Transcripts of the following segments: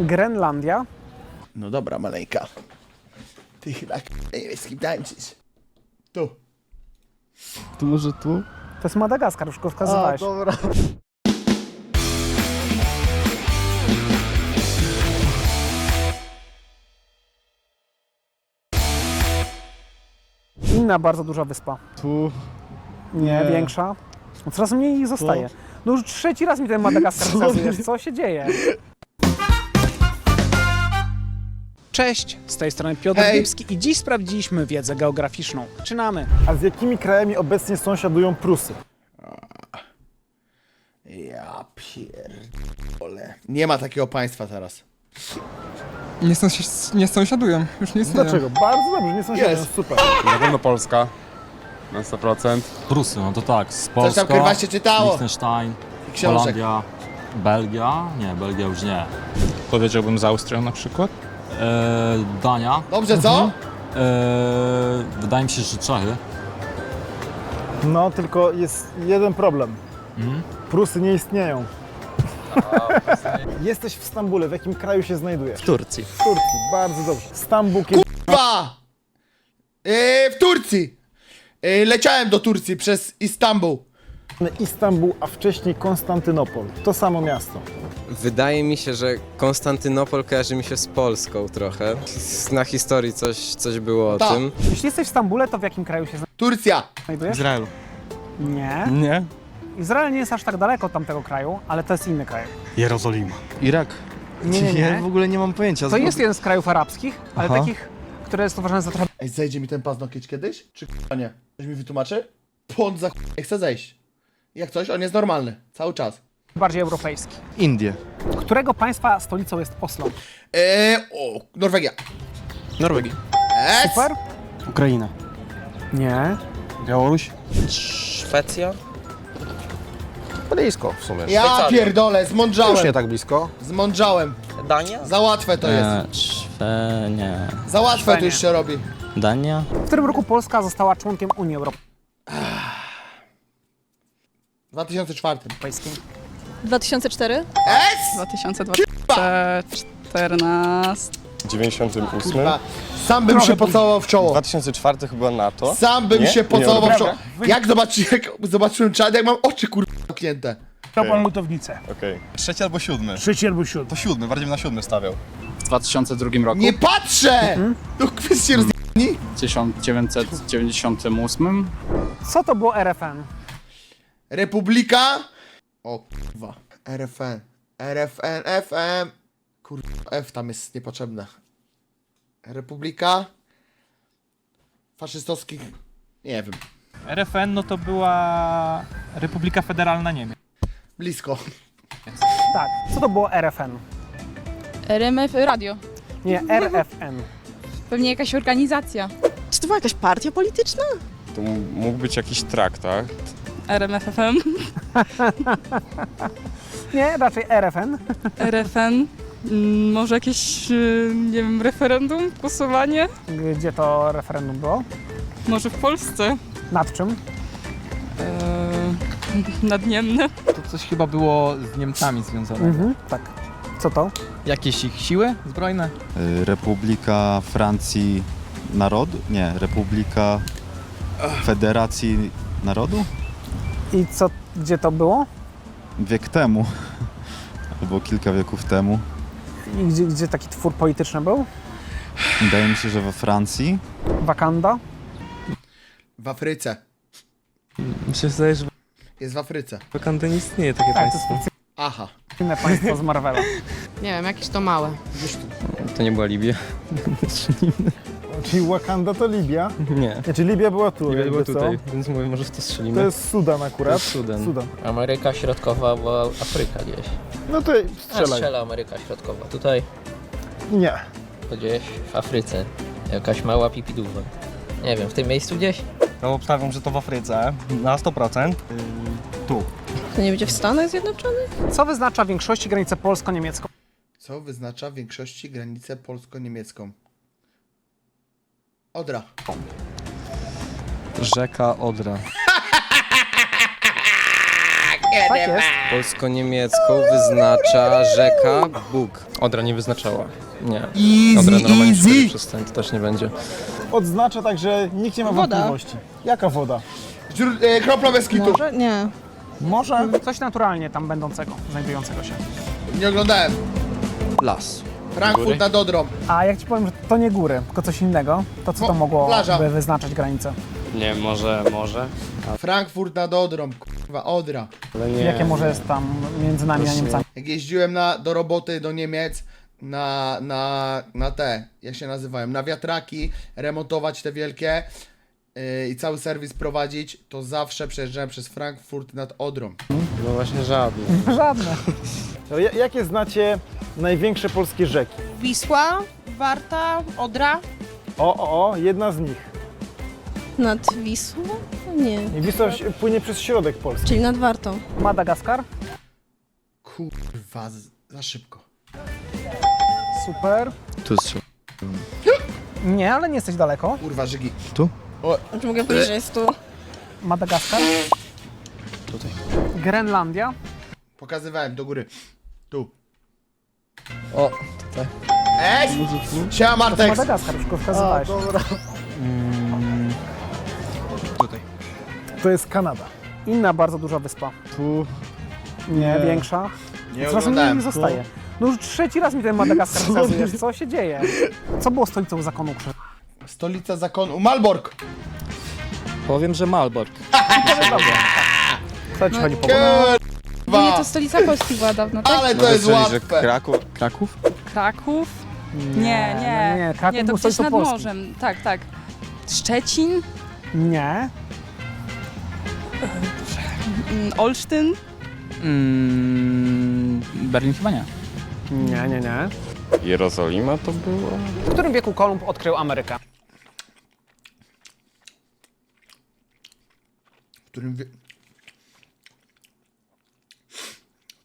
Grenlandia. No dobra, maleńka. Ty chyba nie wiesz z kim tańczysz. Tu. To może tu? To jest Madagaskar, już go wskazywałeś. dobra. Inna bardzo duża wyspa. Tu. Nie, Nie. większa. No Coraz mniej ich zostaje. No już trzeci raz mi ten Madagaskar wskazujesz. Co się dzieje? Cześć, z tej strony Piotr Hej. Lipski i dziś sprawdziliśmy wiedzę geograficzną. Zaczynamy. A z jakimi krajami obecnie sąsiadują Prusy? Ja pierdolę. Nie ma takiego państwa teraz. Nie, sąsi- nie sąsiadują, już nie istnieją. Dlaczego? Bardzo dobrze, nie sąsiadują, Jest. super. Na pewno Polska. Na 100%. Prusy, no to tak, z Coś Polska, tam kurwa się czytało. Liechtenstein, Książek. Holandia, Belgia, nie, Belgia już nie, Powiedziałbym z Austrią na przykład. E, Dania, Dobrze, co? e, wydaje mi się, że Czechy, No, tylko jest jeden problem. Prusy nie istnieją. Jesteś w Stambule, w jakim kraju się znajdujesz? W Turcji. W Turcji, bardzo dobrze. Stambuł kiedy... Dwa. Yy, w Turcji. Yy, leciałem do Turcji przez Istanbul. Istanbul, a wcześniej Konstantynopol. To samo miasto. Wydaje mi się, że Konstantynopol kojarzy mi się z Polską trochę. Na historii coś, coś było o Tak. tym. Jeśli jesteś w Stambule, to w jakim kraju się Turcja. znajdujesz? Izraelu. Nie. Nie. Izrael nie jest aż tak daleko od tamtego kraju, ale to jest inny kraj. Jerozolima. Irak. Nie, nie, Ja nie. w ogóle nie mam pojęcia. To jest jeden z krajów arabskich, ale Aha. takich, które jest uważane za trochę Ej, zejdzie mi ten paznokieć kiedyś? Czy k***a nie? Ktoś mi wytłumaczy? Pąd za ch- nie chce zejść. Jak coś, on jest normalny. Cały czas. bardziej europejski. Indie. Którego państwa stolicą jest Oslo? Eee, o, Norwegia. Norwegii. Es! Super? Ukraina. Nie. Białoruś. Szwecja? Blisko w sumie. Ja pierdolę, zmądrzałem. tak blisko. Zmądrzałem. Dania? Za łatwe to jest. e, Szwe... nie, Za łatwe to już się robi. Dania, W którym roku Polska została członkiem Unii 2004. Europejskiej? 2004? Es! 2014. 98. Kurwa, sam bym się pocałował w czoło. 2004 chyba NATO. Sam bym Nie? się pocałował w dobra. czoło. Jak, zobaczy, jak zobaczyłem czad, jak mam oczy kurwa zamknięte. Pan lutownicę. Okej. Trzeci albo siódmy. Trzeci albo siódmy. To siódmy, bardziej bym na siódmy stawiał. w 2002 roku, Nie patrzę! To kwestia roz... w 1998, Co to było RFN? Republika. O kurwa. RFN. RFN, FM. Kurwa, F tam jest niepotrzebne. Republika. Faszystowskich. Nie wiem. RFN no to była Republika Federalna Niemiec. Blisko. Tak. Co to było RFN? RMF Radio. Nie, RFN. Pewnie jakaś organizacja. Czy to była jakaś partia polityczna? To mógł być jakiś traktat. RMFFM. Nie, raczej RFN. RFN. Mm, Może jakieś, y, nie wiem, referendum, głosowanie? Gdzie to referendum było? Może w Polsce? Nad czym? Eee, nadniemne. To coś chyba było z Niemcami związane. Mhm. Tak. Co to? Jakieś ich siły zbrojne? Republika Francji Narodu? Nie, Republika Federacji Narodu? I co, gdzie to było? Wiek temu. Albo kilka wieków temu. I gdzie, gdzie taki twór polityczny był? Wydaje mi się, że we Francji. Wakanda? W Afryce. Mi się zdaje, że Jest w Afryce. Wakanda nie istnieje takie Tak, to państwo. jest Aha. inne państwo z Marvela. Nie wiem, jakieś to małe. To nie była Libia? Czyli Wakanda to Libia. Nie. Znaczy Libia była tu, Libia była jakby co? tutaj, więc mówię, może w to To strzelimy. jest Sudan akurat. To jest Sudan. Sudan. Ameryka Środkowa była Afryka gdzieś. No to strzelaj. strzela Ameryka Środkowa. Tutaj, Nie. to gdzieś w Afryce. Jakaś mała pipiduwa. Nie wiem, w tym miejscu gdzieś? No obstawiam, że to w Afryce. Na 100%. Tu. To nie będzie w Stanach Zjednoczonych? Co wyznacza w większości granicę polsko-niemiecką? Co wyznacza w większości granicę polsko-niemiecką? Odra. Rzeka Odra. Tak jest. Polsko-niemiecką wyznacza rzeka Bóg. Odra nie wyznaczała. Nie. Easy, easy! Przestań, to też nie będzie. Odznacza tak, że nikt nie ma Woda. wątpliwości. Jaka woda? Źród- e, Kropla bez kitu. Może? Nie. Może? Coś naturalnie tam będącego, znajdującego się. Nie oglądałem. Las. Frankfurt nad Odrą. A jak ci powiem, że to nie góry, tylko coś innego, to co to Mo- mogłoby plaża. wyznaczać granicę? Nie, może, może. Frankfurt nad Odrą, kurwa, Odra. Jakie może jest tam między nami a Niemcami? Jak jeździłem na, do roboty do Niemiec, na, na, na te, jak się nazywają, na wiatraki, remontować te wielkie yy, i cały serwis prowadzić, to zawsze przejeżdżałem przez Frankfurt nad Odrą. No właśnie. Żadne. To ja- Jakie znacie największe polskie rzeki? Wisła, Warta, Odra. O, o, o, jedna z nich. Nad Wisłą? Nie. I Wisła płynie przez środek Polski. Czyli nad Wartą. Madagaskar? Kurwa, z- za szybko. Super. Tu jest Nie, ale nie jesteś daleko. Kurwa, Żygi. Czy mogę powiedzieć, że jest tu? Madagaskar? Tutaj. Grenlandia? Pokazywałem, do góry. Tu. O, Ej! Siema Martek! Madagaskar, go wskazywałeś. To jest Kanada. Inna bardzo duża wyspa. Tu. Nie, większa. Nie oglądałem. mi zostaje. No już trzeci raz mi ten Madagaskar wskazujesz. Co się dzieje? Co było stolicą zakonu krzyża? Stolica zakonu. Malbork! Powiem, że Malbork. Co ci chodzi po Nie, to stolica Polski była dawno, tak? Ale to jest łatwe. Kraków? Kraków? Kraków? Nie, nie. Nie, Kraków Nie, to był nad Polski. morzem. Tak, tak. Szczecin? Nie. Mm, Olsztyn? Mm, Berlin chyba nie. Nie, nie, nie. Jerozolima to było? W którym wieku Kolumb odkrył Amerykę? W którym wie...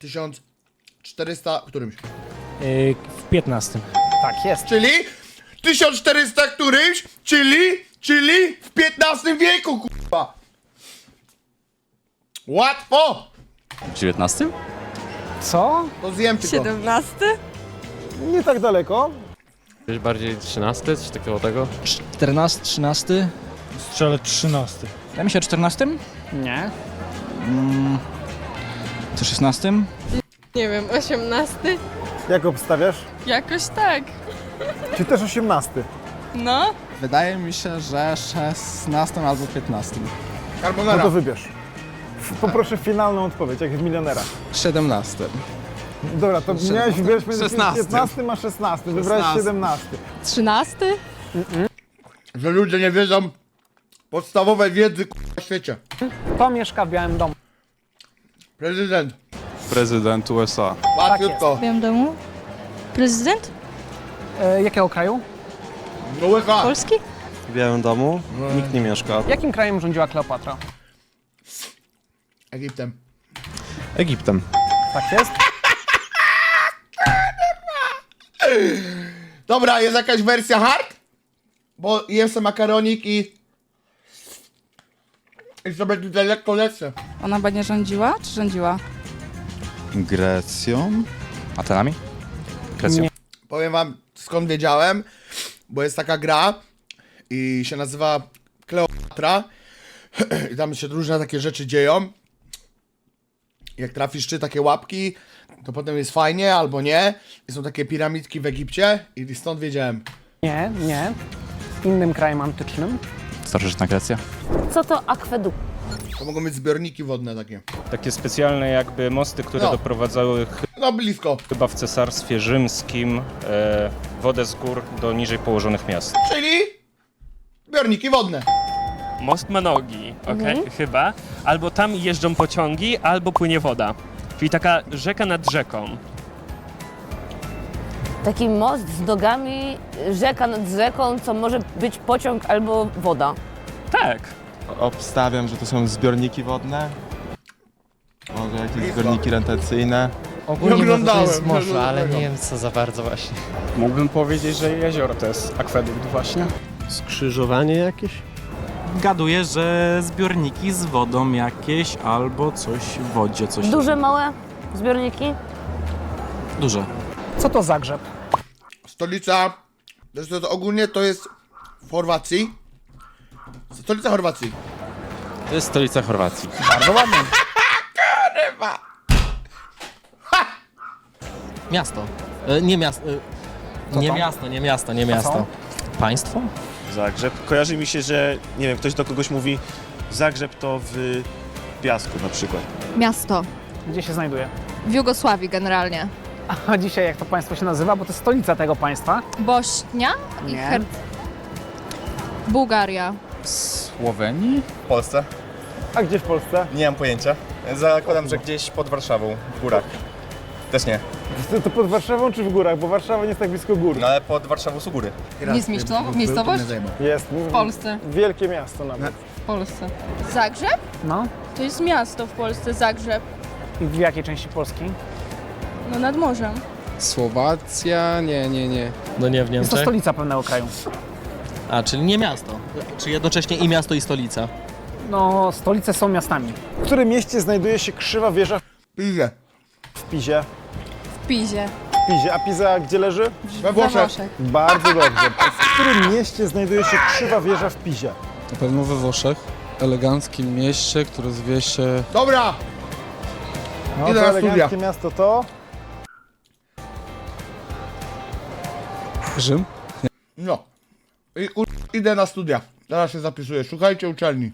1400 którymś. W 15. Tak, jest. Czyli 1400 którymś, czyli, czyli w 15 wieku, kurwa. Łatwo! W 19? Co? To zjem tylko. 17? Nie tak daleko. Gdzieś bardziej 13, czy takiego tego? 14, 13? Strzelę 13. Ja myślę 14? Nie. To 16? Nie wiem, 18? Jak obstawiasz? Jakoś tak. Czy też 18? No. Wydaje mi się, że 16 albo 15. No Carbonara. to wybierz. Poproszę finalną odpowiedź, jak w milionera. 17. Dobra, to miałeś wybrać między 16. 15 a 16. Wybrałeś 17. 13? Że ludzie nie wiedzą podstawowej wiedzy kurwa, w świecie. Kto mieszka w Białym Domu? Prezydent. Prezydent USA. Łatwiutko. W Białym domu? Prezydent? E, jakiego kraju? No łycha. Polski? W Białym Domu nikt nie mieszka. Jakim krajem rządziła Kleopatra? Egiptem. Egiptem. Tak jest. Dobra, jest jakaś wersja hard? Bo sobie makaronik i... I sobie tutaj lekko lecę. Ona nie rządziła, czy rządziła? Grecją? Atenami? Grecją? Nie. Powiem wam skąd wiedziałem, bo jest taka gra i się nazywa Kleopatra i tam się różne takie rzeczy dzieją. Jak trafisz czy takie łapki, to potem jest fajnie albo nie. I są takie piramidki w Egipcie i stąd wiedziałem. Nie, nie. Innym krajem antycznym. Starożytna Grecja? Co to akwedukt? To mogą być zbiorniki wodne takie. Takie specjalne jakby mosty, które No. doprowadzały No blisko. chyba w Cesarstwie Rzymskim e, wodę z gór do niżej położonych miast. Czyli zbiorniki wodne. Most ma nogi, okej, chyba. Albo tam jeżdżą pociągi, albo płynie woda. Czyli taka rzeka nad rzeką. Taki most z nogami, rzeka nad rzeką, co może być pociąg albo woda. Tak. Obstawiam, że to są zbiorniki wodne. Może jakieś zbiorniki retencyjne. Nie oglądałem. morze, ale nie wiem co za bardzo właśnie. Mógłbym powiedzieć, że jezioro to jest akwedukt właśnie. Skrzyżowanie jakieś? Gaduję, że zbiorniki z wodą jakieś albo coś w wodzie, coś Duże, małe zbiorniki? duże. Co to Zagrzeb? Stolica, zresztą to ogólnie to jest w Chorwacji. Stolica Chorwacji. To jest stolica Chorwacji. Bardzo ładnie. Miasto. E, nie miasto. Co nie to? miasto, nie miasto, nie miasto. Państwo? Zagrzeb. Kojarzy mi się, że nie wiem, ktoś do kogoś mówi Zagrzeb to w piasku na przykład. Miasto. Gdzie się znajduje? W Jugosławii generalnie. A dzisiaj jak to państwo się nazywa? Bo to jest stolica tego państwa. Bośnia i Nie. Her... Bułgaria. Słowenii? W Polsce? A gdzie w Polsce? Nie mam pojęcia. Zakładam, że gdzieś pod Warszawą, w górach. Też nie. To, to pod Warszawą czy w górach? Bo Warszawa nie jest tak blisko gór. No ale pod Warszawą są góry. Nie jest miejscowo- miejscowość? Jest. W Polsce. Wielkie miasto nawet. W Polsce. Zagrzeb? No. To jest miasto w Polsce, Zagrzeb. I w jakiej części Polski? No nad morzem. Słowacja? Nie, nie, nie. No nie w Jest to stolica pewnego kraju. A, czyli nie miasto. Czy jednocześnie i miasto i stolica? No, stolice są miastami. W którym mieście znajduje się krzywa wieża Pizie. w Pizie? W Pizie. W Pizie. A Piza gdzie leży? We Włoszech. Bardzo dobrze. W którym mieście znajduje się krzywa wieża w Pizie? Na pewno we Włoszech. Eleganckim mieście, które zwie się... Dobra! No to studia. eleganckie miasto to... No. I idę na studia. Teraz się zapisuję. Szukajcie uczelni.